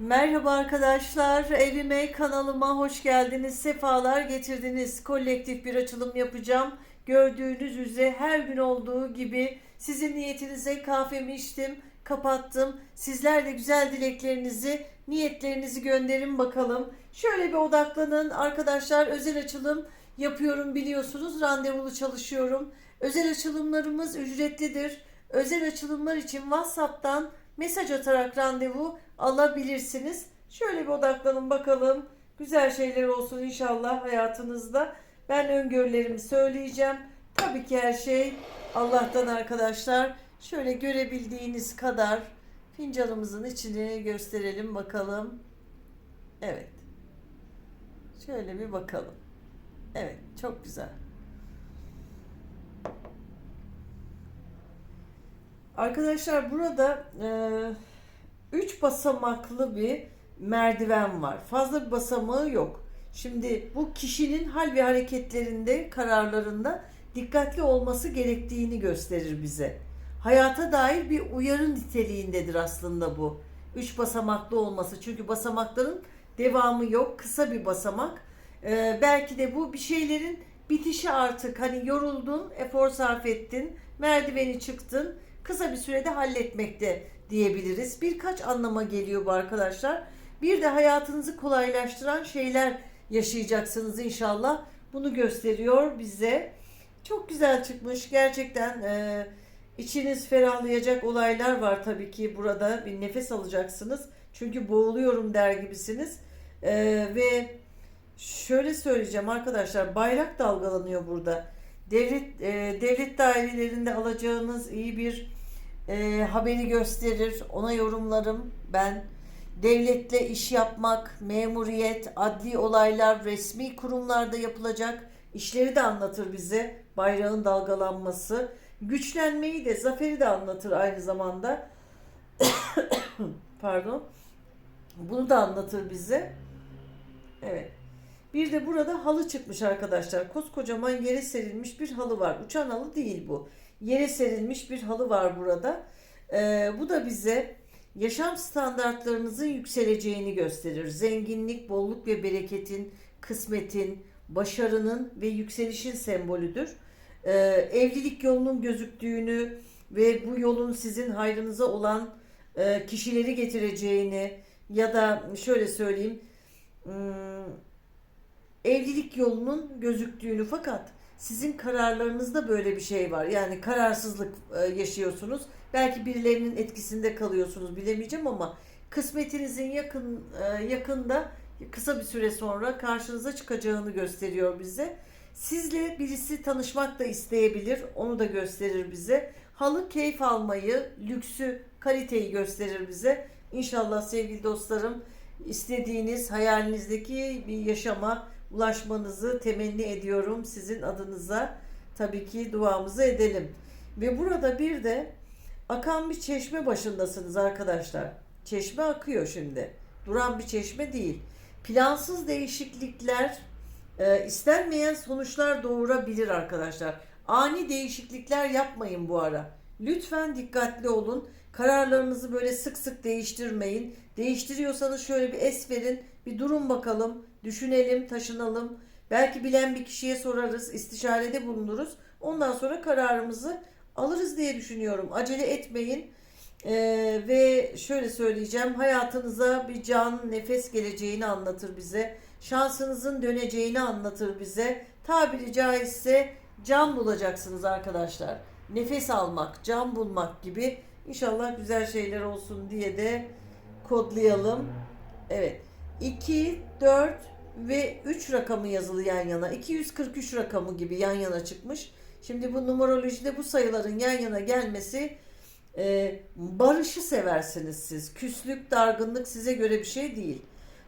Merhaba arkadaşlar, evime, kanalıma hoş geldiniz, sefalar getirdiniz. Kolektif bir açılım yapacağım. Gördüğünüz üzere her gün olduğu gibi sizin niyetinize kahvemi içtim, kapattım. Sizler de güzel dileklerinizi, niyetlerinizi gönderin bakalım. Şöyle bir odaklanın arkadaşlar, özel açılım yapıyorum biliyorsunuz, randevulu çalışıyorum. Özel açılımlarımız ücretlidir. Özel açılımlar için WhatsApp'tan mesaj atarak randevu alabilirsiniz. Şöyle bir odaklanın bakalım. Güzel şeyler olsun inşallah hayatınızda. Ben öngörülerimi söyleyeceğim. Tabii ki her şey Allah'tan arkadaşlar. Şöyle görebildiğiniz kadar fincanımızın içini gösterelim bakalım. Evet. Şöyle bir bakalım. Evet, çok güzel. Arkadaşlar burada e, üç basamaklı bir merdiven var. Fazla bir basamağı yok. Şimdi bu kişinin hal ve hareketlerinde, kararlarında dikkatli olması gerektiğini gösterir bize. Hayata dair bir uyarı niteliğindedir aslında bu. Üç basamaklı olması. Çünkü basamakların devamı yok. Kısa bir basamak. E, belki de bu bir şeylerin bitişi artık. Hani yoruldun, efor sarf ettin, merdiveni çıktın kısa bir sürede halletmekte diyebiliriz. Birkaç anlama geliyor bu arkadaşlar. Bir de hayatınızı kolaylaştıran şeyler yaşayacaksınız inşallah. Bunu gösteriyor bize. Çok güzel çıkmış. Gerçekten e, içiniz ferahlayacak olaylar var tabii ki burada. Bir nefes alacaksınız. Çünkü boğuluyorum der gibisiniz. E, ve şöyle söyleyeceğim arkadaşlar. Bayrak dalgalanıyor burada devlet e, devlet dairelerinde alacağınız iyi bir e, haberi gösterir. Ona yorumlarım ben. Devletle iş yapmak, memuriyet, adli olaylar, resmi kurumlarda yapılacak işleri de anlatır bize. Bayrağın dalgalanması, güçlenmeyi de, zaferi de anlatır aynı zamanda. Pardon. Bunu da anlatır bize. Evet. Bir de burada halı çıkmış arkadaşlar. Koskocaman yere serilmiş bir halı var. Uçan halı değil bu. Yere serilmiş bir halı var burada. Ee, bu da bize yaşam standartlarınızın yükseleceğini gösterir. Zenginlik, bolluk ve bereketin, kısmetin, başarının ve yükselişin sembolüdür. Ee, evlilik yolunun gözüktüğünü ve bu yolun sizin hayrınıza olan e, kişileri getireceğini ya da şöyle söyleyeyim hmm, evlilik yolunun gözüktüğünü fakat sizin kararlarınızda böyle bir şey var. Yani kararsızlık e, yaşıyorsunuz. Belki birilerinin etkisinde kalıyorsunuz bilemeyeceğim ama kısmetinizin yakın e, yakında kısa bir süre sonra karşınıza çıkacağını gösteriyor bize. Sizle birisi tanışmak da isteyebilir. Onu da gösterir bize. Halı keyif almayı, lüksü, kaliteyi gösterir bize. İnşallah sevgili dostlarım istediğiniz hayalinizdeki bir yaşama ulaşmanızı temenni ediyorum sizin adınıza. Tabii ki duamızı edelim. Ve burada bir de akan bir çeşme başındasınız arkadaşlar. Çeşme akıyor şimdi. Duran bir çeşme değil. Plansız değişiklikler e, istenmeyen sonuçlar doğurabilir arkadaşlar. Ani değişiklikler yapmayın bu ara. Lütfen dikkatli olun. Kararlarınızı böyle sık sık değiştirmeyin. Değiştiriyorsanız şöyle bir es verin. Bir durun bakalım. Düşünelim, taşınalım. Belki bilen bir kişiye sorarız, istişarede bulunuruz. Ondan sonra kararımızı alırız diye düşünüyorum. Acele etmeyin. Ee, ve şöyle söyleyeceğim. Hayatınıza bir can, nefes geleceğini anlatır bize. Şansınızın döneceğini anlatır bize. Tabiri caizse can bulacaksınız arkadaşlar. Nefes almak, can bulmak gibi İnşallah güzel şeyler olsun diye de kodlayalım. Evet. 2, 4 ve 3 rakamı yazılı yan yana. 243 rakamı gibi yan yana çıkmış. Şimdi bu numerolojide bu sayıların yan yana gelmesi e, barışı seversiniz siz. Küslük, dargınlık size göre bir şey değil.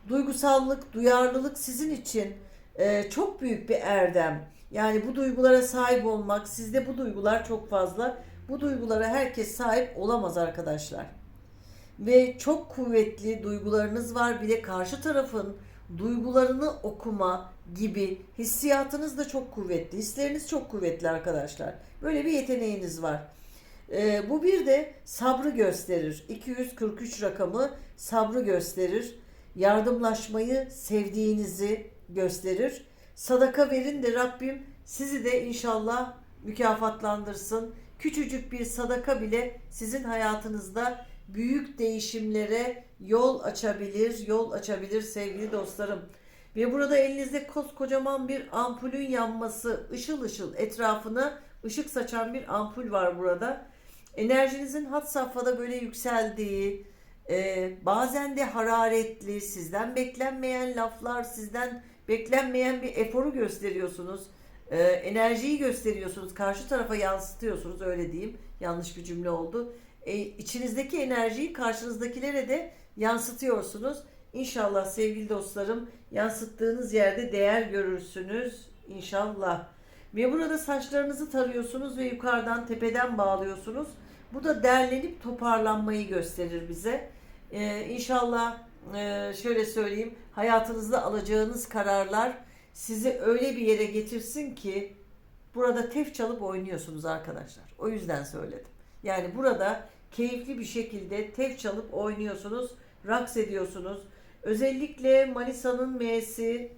Duygusallık, duyarlılık sizin için e, çok büyük bir erdem. Yani bu duygulara sahip olmak, sizde bu duygular çok fazla. Bu duygulara herkes sahip olamaz arkadaşlar. Ve çok kuvvetli duygularınız var. Bir de karşı tarafın duygularını okuma gibi hissiyatınız da çok kuvvetli. Hisleriniz çok kuvvetli arkadaşlar. Böyle bir yeteneğiniz var. Ee, bu bir de sabrı gösterir. 243 rakamı sabrı gösterir. Yardımlaşmayı sevdiğinizi gösterir. Sadaka verin de Rabbim sizi de inşallah mükafatlandırsın. Küçücük bir sadaka bile sizin hayatınızda büyük değişimlere yol açabilir, yol açabilir sevgili dostlarım. Ve burada elinizde koskocaman bir ampulün yanması, ışıl ışıl etrafına ışık saçan bir ampul var burada. Enerjinizin hat safhada böyle yükseldiği, e, bazen de hararetli, sizden beklenmeyen laflar, sizden beklenmeyen bir eforu gösteriyorsunuz. E, enerjiyi gösteriyorsunuz, karşı tarafa yansıtıyorsunuz öyle diyeyim. Yanlış bir cümle oldu. E, içinizdeki enerjiyi karşınızdakilere de yansıtıyorsunuz. İnşallah sevgili dostlarım yansıttığınız yerde değer görürsünüz. İnşallah. Ve burada saçlarınızı tarıyorsunuz ve yukarıdan tepeden bağlıyorsunuz. Bu da derlenip toparlanmayı gösterir bize. Ee, inşallah e, şöyle söyleyeyim hayatınızda alacağınız kararlar sizi öyle bir yere getirsin ki burada tef çalıp oynuyorsunuz arkadaşlar. O yüzden söyledim. Yani burada keyifli bir şekilde tef çalıp oynuyorsunuz, raks ediyorsunuz. Özellikle Manisa'nın M'si,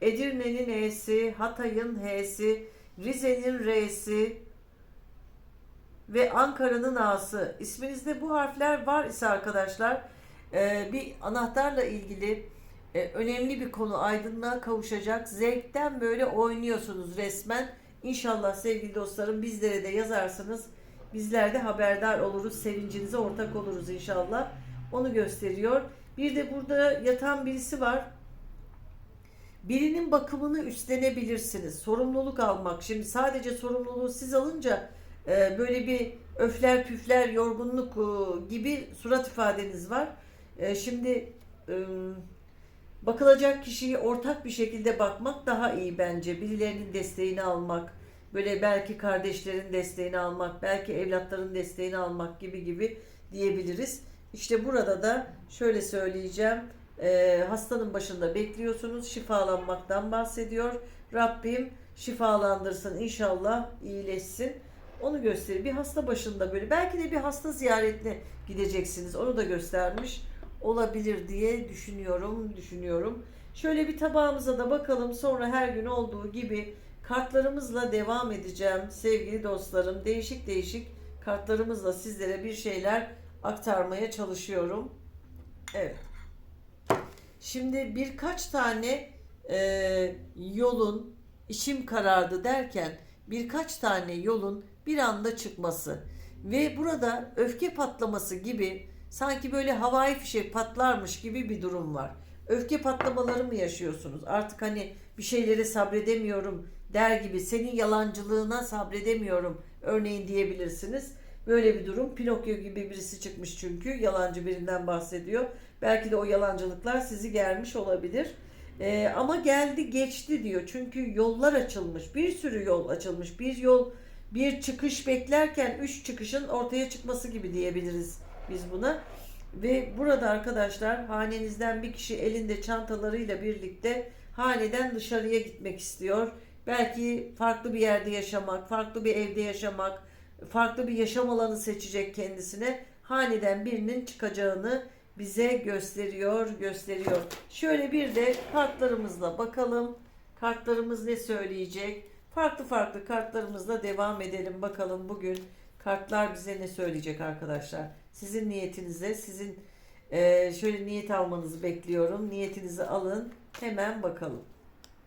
Edirne'nin E'si, Hatay'ın H'si, Rize'nin R'si ve Ankara'nın A'sı. İsminizde bu harfler var ise arkadaşlar e, bir anahtarla ilgili e, önemli bir konu aydınlığa kavuşacak. Zevkten böyle oynuyorsunuz resmen. İnşallah sevgili dostlarım bizlere de yazarsınız. Bizler de haberdar oluruz. Sevincinize ortak oluruz inşallah. Onu gösteriyor. Bir de burada yatan birisi var. Birinin bakımını üstlenebilirsiniz. Sorumluluk almak. Şimdi sadece sorumluluğu siz alınca e, böyle bir öfler püfler yorgunluk e, gibi surat ifadeniz var. E, şimdi bakılacak kişiyi ortak bir şekilde bakmak daha iyi bence. Birilerinin desteğini almak, böyle belki kardeşlerin desteğini almak, belki evlatların desteğini almak gibi gibi diyebiliriz. İşte burada da şöyle söyleyeceğim. E, hastanın başında bekliyorsunuz. Şifalanmaktan bahsediyor. Rabbim şifalandırsın inşallah iyileşsin. Onu gösterir. Bir hasta başında böyle belki de bir hasta ziyaretine gideceksiniz. Onu da göstermiş olabilir diye düşünüyorum, düşünüyorum. Şöyle bir tabağımıza da bakalım. Sonra her gün olduğu gibi kartlarımızla devam edeceğim sevgili dostlarım. Değişik değişik kartlarımızla sizlere bir şeyler aktarmaya çalışıyorum. Evet. Şimdi birkaç tane e, yolun içim karardı derken birkaç tane yolun bir anda çıkması ve burada öfke patlaması gibi sanki böyle havai fişek patlarmış gibi bir durum var. Öfke patlamaları mı yaşıyorsunuz? Artık hani bir şeylere sabredemiyorum der gibi senin yalancılığına sabredemiyorum örneğin diyebilirsiniz. Böyle bir durum. Pinokyo gibi birisi çıkmış çünkü. Yalancı birinden bahsediyor. Belki de o yalancılıklar sizi gelmiş olabilir. Ee, ama geldi geçti diyor. Çünkü yollar açılmış. Bir sürü yol açılmış. Bir yol bir çıkış beklerken üç çıkışın ortaya çıkması gibi diyebiliriz biz buna. Ve burada arkadaşlar hanenizden bir kişi elinde çantalarıyla birlikte haneden dışarıya gitmek istiyor. Belki farklı bir yerde yaşamak, farklı bir evde yaşamak, farklı bir yaşam alanı seçecek kendisine. Haneden birinin çıkacağını bize gösteriyor, gösteriyor. Şöyle bir de kartlarımızla bakalım. Kartlarımız ne söyleyecek? Farklı farklı kartlarımızla devam edelim. Bakalım bugün kartlar bize ne söyleyecek arkadaşlar. Sizin niyetinize, sizin e, şöyle niyet almanızı bekliyorum. Niyetinizi alın. Hemen bakalım.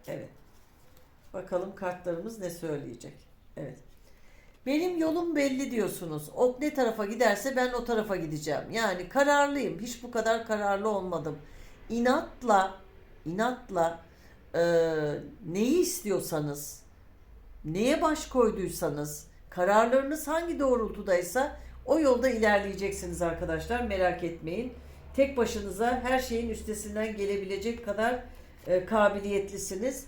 Evet. Bakalım kartlarımız ne söyleyecek. Evet. Benim yolum belli diyorsunuz. Ok ne tarafa giderse ben o tarafa gideceğim. Yani kararlıyım. Hiç bu kadar kararlı olmadım. İnatla, inatla e, neyi istiyorsanız, neye baş koyduysanız, kararlarınız hangi doğrultudaysa o yolda ilerleyeceksiniz arkadaşlar. Merak etmeyin. Tek başınıza her şeyin üstesinden gelebilecek kadar e, kabiliyetlisiniz.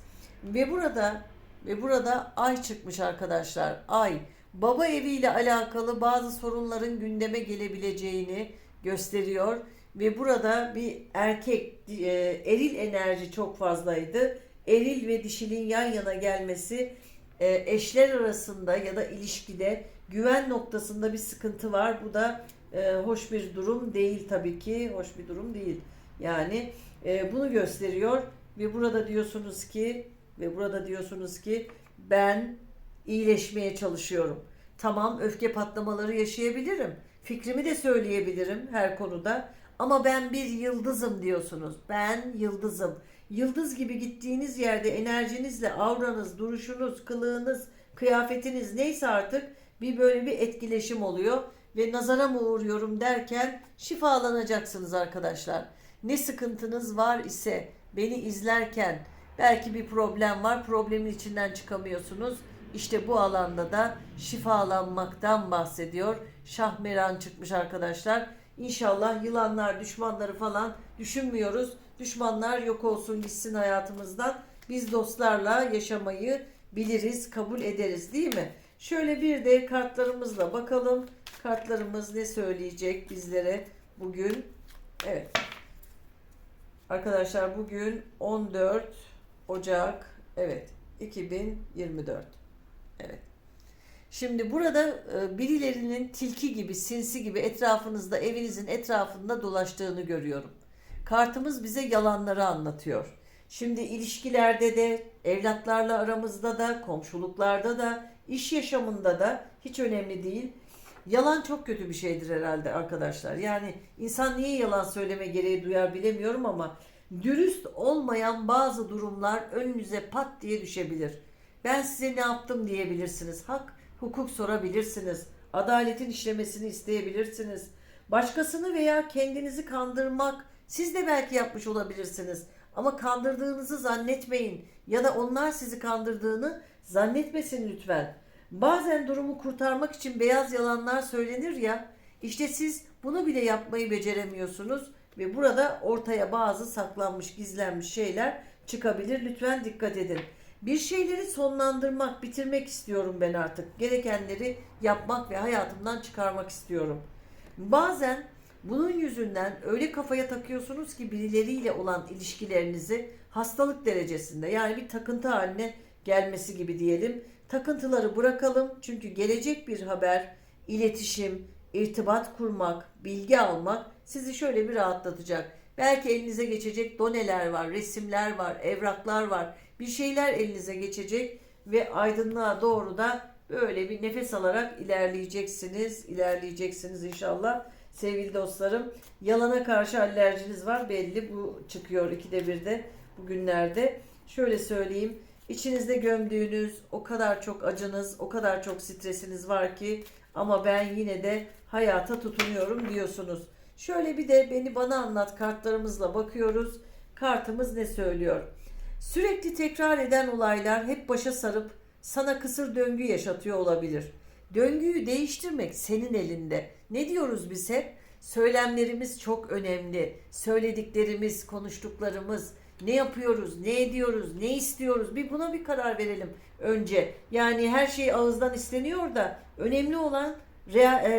Ve burada ve burada ay çıkmış arkadaşlar. Ay baba eviyle alakalı bazı sorunların gündeme gelebileceğini gösteriyor ve burada bir erkek e, eril enerji çok fazlaydı. Eril ve dişinin yan yana gelmesi e, eşler arasında ya da ilişkide güven noktasında bir sıkıntı var. Bu da e, hoş bir durum değil tabii ki. Hoş bir durum değil. Yani e, bunu gösteriyor ve burada diyorsunuz ki ve burada diyorsunuz ki ben iyileşmeye çalışıyorum. Tamam öfke patlamaları yaşayabilirim. Fikrimi de söyleyebilirim her konuda. Ama ben bir yıldızım diyorsunuz. Ben yıldızım. Yıldız gibi gittiğiniz yerde enerjinizle avranız, duruşunuz, kılığınız, kıyafetiniz neyse artık bir böyle bir etkileşim oluyor ve nazara mı uğruyorum derken şifalanacaksınız arkadaşlar. Ne sıkıntınız var ise beni izlerken belki bir problem var, problemin içinden çıkamıyorsunuz. İşte bu alanda da şifalanmaktan bahsediyor. Şahmeran çıkmış arkadaşlar. İnşallah yılanlar, düşmanları falan düşünmüyoruz. Düşmanlar yok olsun gitsin hayatımızdan. Biz dostlarla yaşamayı biliriz, kabul ederiz değil mi? Şöyle bir de kartlarımızla bakalım. Kartlarımız ne söyleyecek bizlere bugün? Evet. Arkadaşlar bugün 14 Ocak evet 2024. Evet. Şimdi burada e, birilerinin tilki gibi, sinsi gibi etrafınızda, evinizin etrafında dolaştığını görüyorum. Kartımız bize yalanları anlatıyor. Şimdi ilişkilerde de, evlatlarla aramızda da, komşuluklarda da, iş yaşamında da hiç önemli değil. Yalan çok kötü bir şeydir herhalde arkadaşlar. Yani insan niye yalan söyleme gereği duyar bilemiyorum ama dürüst olmayan bazı durumlar önünüze pat diye düşebilir. Ben size ne yaptım diyebilirsiniz. Hak, hukuk sorabilirsiniz. Adaletin işlemesini isteyebilirsiniz. Başkasını veya kendinizi kandırmak siz de belki yapmış olabilirsiniz. Ama kandırdığınızı zannetmeyin ya da onlar sizi kandırdığını zannetmesin lütfen. Bazen durumu kurtarmak için beyaz yalanlar söylenir ya. İşte siz bunu bile yapmayı beceremiyorsunuz ve burada ortaya bazı saklanmış, gizlenmiş şeyler çıkabilir. Lütfen dikkat edin. Bir şeyleri sonlandırmak, bitirmek istiyorum ben artık. Gerekenleri yapmak ve hayatımdan çıkarmak istiyorum. Bazen bunun yüzünden öyle kafaya takıyorsunuz ki birileriyle olan ilişkilerinizi hastalık derecesinde yani bir takıntı haline gelmesi gibi diyelim. Takıntıları bırakalım çünkü gelecek bir haber, iletişim, irtibat kurmak, bilgi almak sizi şöyle bir rahatlatacak. Belki elinize geçecek doneler var, resimler var, evraklar var. Bir şeyler elinize geçecek ve aydınlığa doğru da böyle bir nefes alarak ilerleyeceksiniz. ilerleyeceksiniz inşallah. Sevgili dostlarım, yalana karşı alerjiniz var belli. Bu çıkıyor ikide birde bugünlerde. Şöyle söyleyeyim. İçinizde gömdüğünüz o kadar çok acınız, o kadar çok stresiniz var ki ama ben yine de hayata tutunuyorum diyorsunuz. Şöyle bir de beni bana anlat kartlarımızla bakıyoruz. Kartımız ne söylüyor? Sürekli tekrar eden olaylar hep başa sarıp sana kısır döngü yaşatıyor olabilir. Döngüyü değiştirmek senin elinde. Ne diyoruz biz hep? Söylemlerimiz çok önemli. Söylediklerimiz, konuştuklarımız, ne yapıyoruz, ne ediyoruz, ne istiyoruz? Bir buna bir karar verelim önce. Yani her şey ağızdan isteniyor da önemli olan rea- e,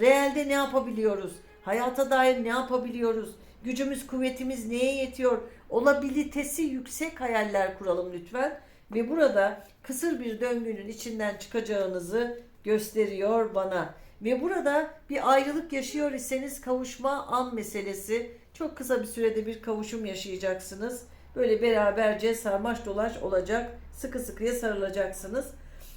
reelde ne yapabiliyoruz? Hayata dair ne yapabiliyoruz? Gücümüz, kuvvetimiz neye yetiyor? Olabilitesi yüksek hayaller kuralım lütfen. Ve burada kısır bir döngünün içinden çıkacağınızı gösteriyor bana. Ve burada bir ayrılık yaşıyor iseniz kavuşma an meselesi. Çok kısa bir sürede bir kavuşum yaşayacaksınız. Böyle beraberce sarmaş dolaş olacak. Sıkı sıkıya sarılacaksınız.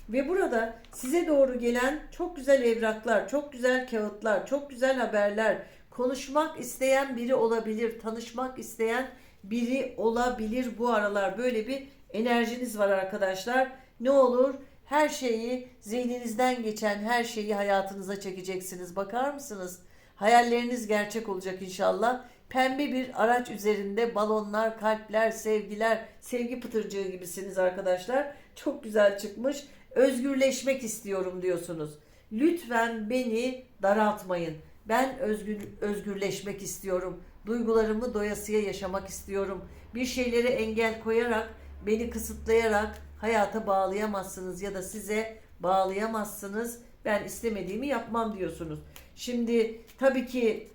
Ve burada size doğru gelen çok güzel evraklar, çok güzel kağıtlar, çok güzel haberler, konuşmak isteyen biri olabilir, tanışmak isteyen biri olabilir bu aralar. Böyle bir enerjiniz var arkadaşlar. Ne olur her şeyi zihninizden geçen her şeyi hayatınıza çekeceksiniz. Bakar mısınız? Hayalleriniz gerçek olacak inşallah. Pembe bir araç üzerinde balonlar, kalpler, sevgiler, sevgi pıtırcığı gibisiniz arkadaşlar. Çok güzel çıkmış. Özgürleşmek istiyorum diyorsunuz. Lütfen beni daraltmayın. Ben özgür, özgürleşmek istiyorum. Duygularımı doyasıya yaşamak istiyorum. Bir şeylere engel koyarak, beni kısıtlayarak hayata bağlayamazsınız ya da size bağlayamazsınız. Ben istemediğimi yapmam diyorsunuz. Şimdi tabii ki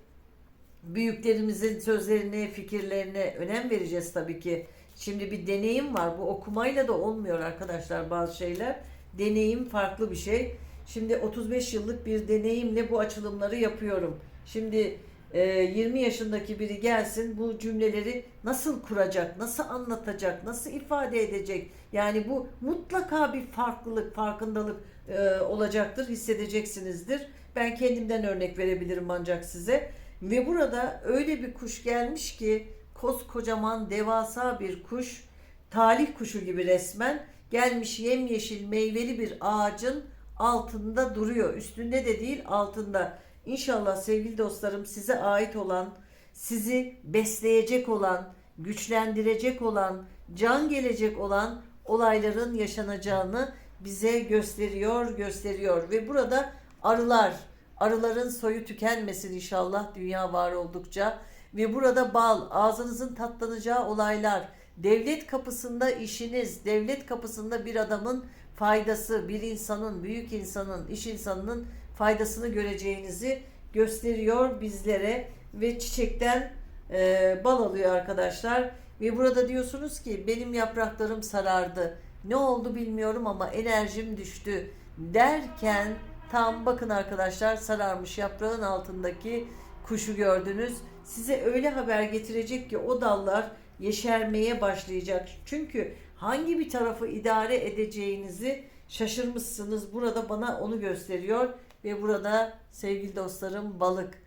büyüklerimizin sözlerine, fikirlerine önem vereceğiz tabii ki. Şimdi bir deneyim var. Bu okumayla da olmuyor arkadaşlar bazı şeyler. Deneyim farklı bir şey. Şimdi 35 yıllık bir deneyimle bu açılımları yapıyorum. Şimdi e, 20 yaşındaki biri gelsin bu cümleleri nasıl kuracak, nasıl anlatacak, nasıl ifade edecek? Yani bu mutlaka bir farklılık, farkındalık e, olacaktır, hissedeceksinizdir. Ben kendimden örnek verebilirim ancak size. Ve burada öyle bir kuş gelmiş ki koskocaman devasa bir kuş, talih kuşu gibi resmen gelmiş yemyeşil meyveli bir ağacın altında duruyor. Üstünde de değil altında. İnşallah sevgili dostlarım size ait olan, sizi besleyecek olan, güçlendirecek olan, can gelecek olan olayların yaşanacağını bize gösteriyor, gösteriyor. Ve burada arılar, arıların soyu tükenmesin inşallah dünya var oldukça. Ve burada bal, ağzınızın tatlanacağı olaylar, devlet kapısında işiniz, devlet kapısında bir adamın faydası, bir insanın, büyük insanın, iş insanının faydasını göreceğinizi gösteriyor bizlere ve çiçekten e, bal alıyor arkadaşlar. Ve burada diyorsunuz ki benim yapraklarım sarardı. Ne oldu bilmiyorum ama enerjim düştü derken tam bakın arkadaşlar sararmış yaprağın altındaki kuşu gördünüz. Size öyle haber getirecek ki o dallar yeşermeye başlayacak. Çünkü hangi bir tarafı idare edeceğinizi şaşırmışsınız. Burada bana onu gösteriyor ve burada sevgili dostlarım balık.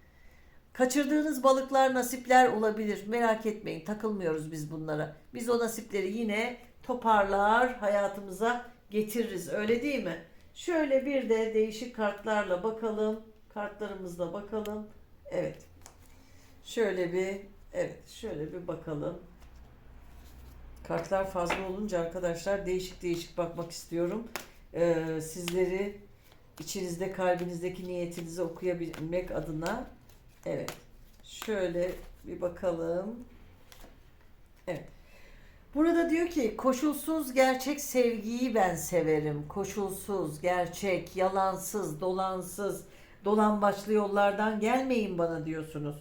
Kaçırdığınız balıklar nasipler olabilir. Merak etmeyin takılmıyoruz biz bunlara. Biz o nasipleri yine toparlar hayatımıza getiririz öyle değil mi? Şöyle bir de değişik kartlarla bakalım. Kartlarımızla bakalım. Evet. Şöyle bir evet şöyle bir bakalım. Kartlar fazla olunca arkadaşlar değişik değişik bakmak istiyorum. Ee, sizleri içinizde kalbinizdeki niyetinizi okuyabilmek adına evet şöyle bir bakalım. Evet. Burada diyor ki koşulsuz gerçek sevgiyi ben severim. Koşulsuz, gerçek, yalansız, dolansız, dolambaçlı yollardan gelmeyin bana diyorsunuz.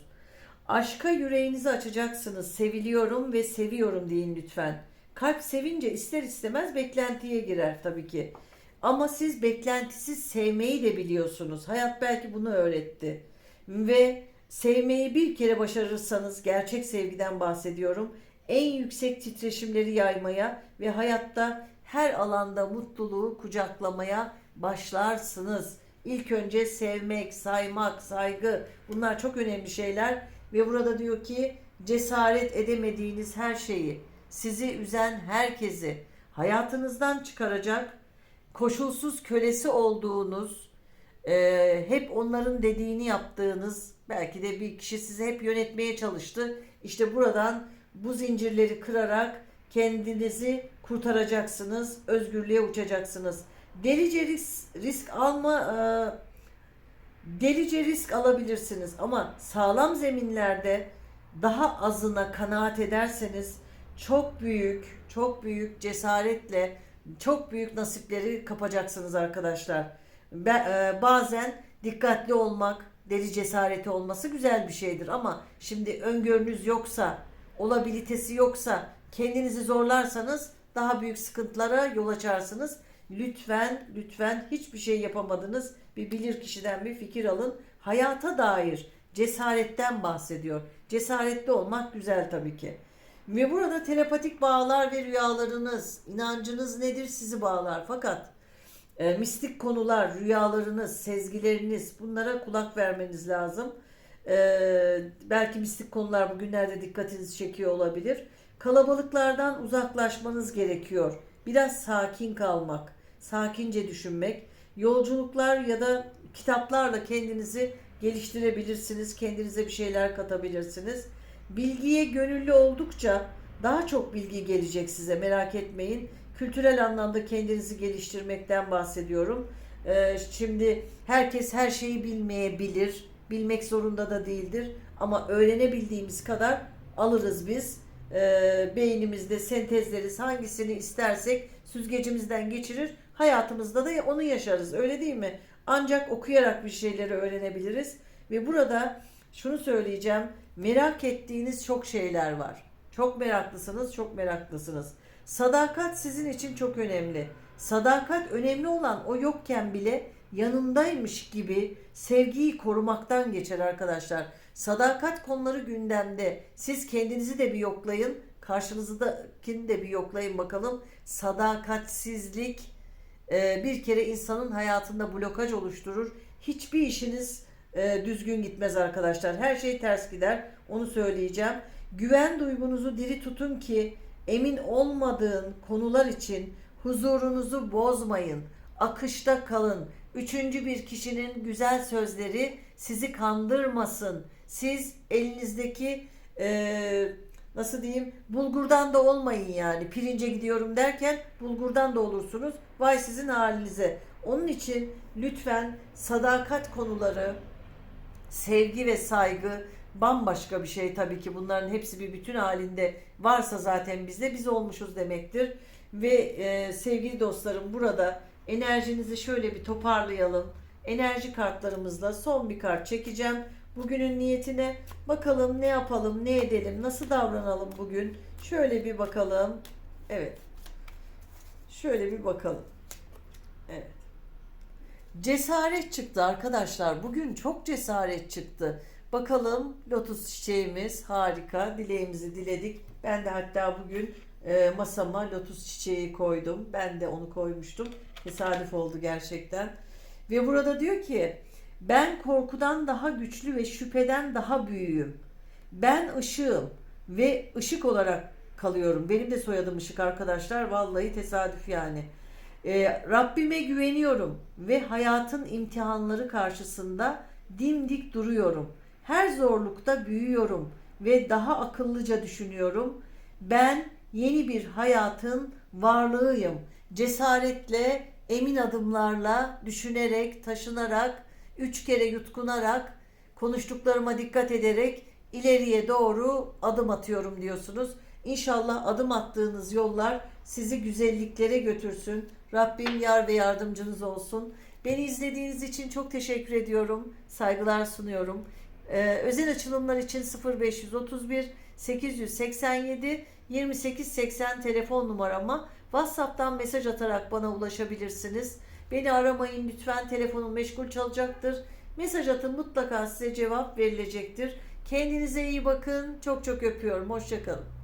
Aşka yüreğinizi açacaksınız. Seviliyorum ve seviyorum deyin lütfen. Kalp sevince ister istemez beklentiye girer tabii ki. Ama siz beklentisiz sevmeyi de biliyorsunuz. Hayat belki bunu öğretti. Ve sevmeyi bir kere başarırsanız gerçek sevgiden bahsediyorum. En yüksek titreşimleri yaymaya ve hayatta her alanda mutluluğu kucaklamaya başlarsınız. İlk önce sevmek, saymak, saygı bunlar çok önemli şeyler ve burada diyor ki cesaret edemediğiniz her şeyi, sizi üzen herkesi hayatınızdan çıkaracak, koşulsuz kölesi olduğunuz, e, hep onların dediğini yaptığınız, belki de bir kişi sizi hep yönetmeye çalıştı. İşte buradan bu zincirleri kırarak kendinizi kurtaracaksınız, özgürlüğe uçacaksınız. Delice risk, risk alma, e, delice risk alabilirsiniz ama sağlam zeminlerde daha azına kanaat ederseniz çok büyük, çok büyük cesaretle çok büyük nasipleri kapacaksınız arkadaşlar. E, bazen dikkatli olmak, deli cesareti olması güzel bir şeydir ama şimdi öngörünüz yoksa, olabilitesi yoksa, kendinizi zorlarsanız daha büyük sıkıntılara yol açarsınız. Lütfen, lütfen hiçbir şey yapamadınız. Bir bilir kişiden bir fikir alın. Hayata dair cesaretten bahsediyor. Cesaretli olmak güzel tabii ki. Ve burada telepatik bağlar ve rüyalarınız, inancınız nedir sizi bağlar. Fakat e, mistik konular, rüyalarınız, sezgileriniz bunlara kulak vermeniz lazım. E, belki mistik konular bugünlerde dikkatinizi çekiyor olabilir. Kalabalıklardan uzaklaşmanız gerekiyor. Biraz sakin kalmak, sakince düşünmek, yolculuklar ya da kitaplarla kendinizi geliştirebilirsiniz. Kendinize bir şeyler katabilirsiniz. Bilgiye gönüllü oldukça daha çok bilgi gelecek size merak etmeyin. Kültürel anlamda kendinizi geliştirmekten bahsediyorum. Ee, şimdi herkes her şeyi bilmeyebilir. Bilmek zorunda da değildir. Ama öğrenebildiğimiz kadar alırız biz. Ee, beynimizde sentezleriz. Hangisini istersek süzgecimizden geçirir. Hayatımızda da onu yaşarız. Öyle değil mi? Ancak okuyarak bir şeyleri öğrenebiliriz. Ve burada şunu söyleyeceğim. Merak ettiğiniz çok şeyler var. Çok meraklısınız, çok meraklısınız. Sadakat sizin için çok önemli. Sadakat önemli olan o yokken bile yanındaymış gibi sevgiyi korumaktan geçer arkadaşlar. Sadakat konuları gündemde. Siz kendinizi de bir yoklayın. Karşınızdakini de bir yoklayın bakalım. Sadakatsizlik e, bir kere insanın hayatında blokaj oluşturur. Hiçbir işiniz e, düzgün gitmez arkadaşlar. Her şey ters gider. Onu söyleyeceğim. Güven duygunuzu diri tutun ki emin olmadığın konular için huzurunuzu bozmayın. Akışta kalın. Üçüncü bir kişinin güzel sözleri sizi kandırmasın. Siz elinizdeki e, nasıl diyeyim bulgurdan da olmayın yani. Pirince gidiyorum derken bulgurdan da olursunuz. Vay sizin halinize. Onun için lütfen sadakat konuları, sevgi ve saygı bambaşka bir şey tabii ki. Bunların hepsi bir bütün halinde varsa zaten bizde biz olmuşuz demektir. Ve e, sevgili dostlarım burada enerjinizi şöyle bir toparlayalım. Enerji kartlarımızla son bir kart çekeceğim. Bugünün niyetine bakalım ne yapalım, ne edelim, nasıl davranalım bugün. Şöyle bir bakalım. Evet. Şöyle bir bakalım. Evet. Cesaret çıktı arkadaşlar. Bugün çok cesaret çıktı. Bakalım lotus çiçeğimiz harika. Dileğimizi diledik. Ben de hatta bugün e, masama lotus çiçeği koydum. Ben de onu koymuştum. Tesadüf oldu gerçekten. Ve burada diyor ki ben korkudan daha güçlü ve şüpheden daha büyüğüm. Ben ışığım ve ışık olarak kalıyorum. Benim de soyadım ışık arkadaşlar. Vallahi tesadüf yani. Ee, Rabbime güveniyorum ve hayatın imtihanları karşısında dimdik duruyorum. Her zorlukta büyüyorum ve daha akıllıca düşünüyorum. Ben yeni bir hayatın varlığıyım. Cesaretle, emin adımlarla, düşünerek, taşınarak, üç kere yutkunarak, konuştuklarıma dikkat ederek ileriye doğru adım atıyorum diyorsunuz. İnşallah adım attığınız yollar sizi güzelliklere götürsün. Rabbim yar ve yardımcınız olsun. Beni izlediğiniz için çok teşekkür ediyorum. Saygılar sunuyorum. Ee, özel açılımlar için 0531 887 2880 telefon numarama WhatsApp'tan mesaj atarak bana ulaşabilirsiniz. Beni aramayın lütfen telefonum meşgul çalacaktır. Mesaj atın mutlaka size cevap verilecektir. Kendinize iyi bakın. Çok çok öpüyorum. Hoşçakalın.